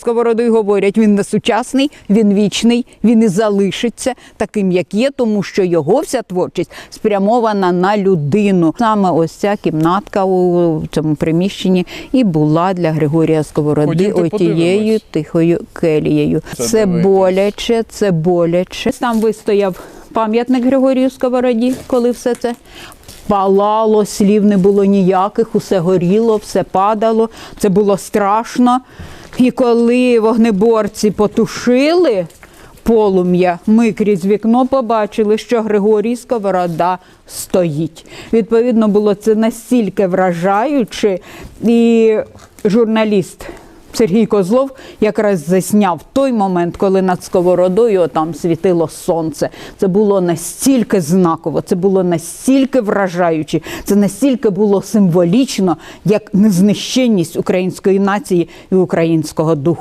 Сковородою говорять, він не сучасний, він вічний, він і залишиться таким, як є, тому що його вся творчість спрямована на людину. Саме ось ця кімнатка у цьому приміщенні і була для Григорія Сковороди отією тихою келією. Це Це, боляче, це боляче. Там вистояв пам'ятник Григорію Сковороді, коли все це. Палало, слів не було ніяких, усе горіло, все падало. Це було страшно. І коли вогнеборці потушили полум'я, ми крізь вікно побачили, що Григорій Сковорода стоїть. Відповідно, було це настільки вражаюче, і журналіст. Сергій Козлов якраз засняв той момент, коли над сковородою там світило сонце. Це було настільки знаково, це було настільки вражаюче, це настільки було символічно, як незнищенність української нації і українського духу.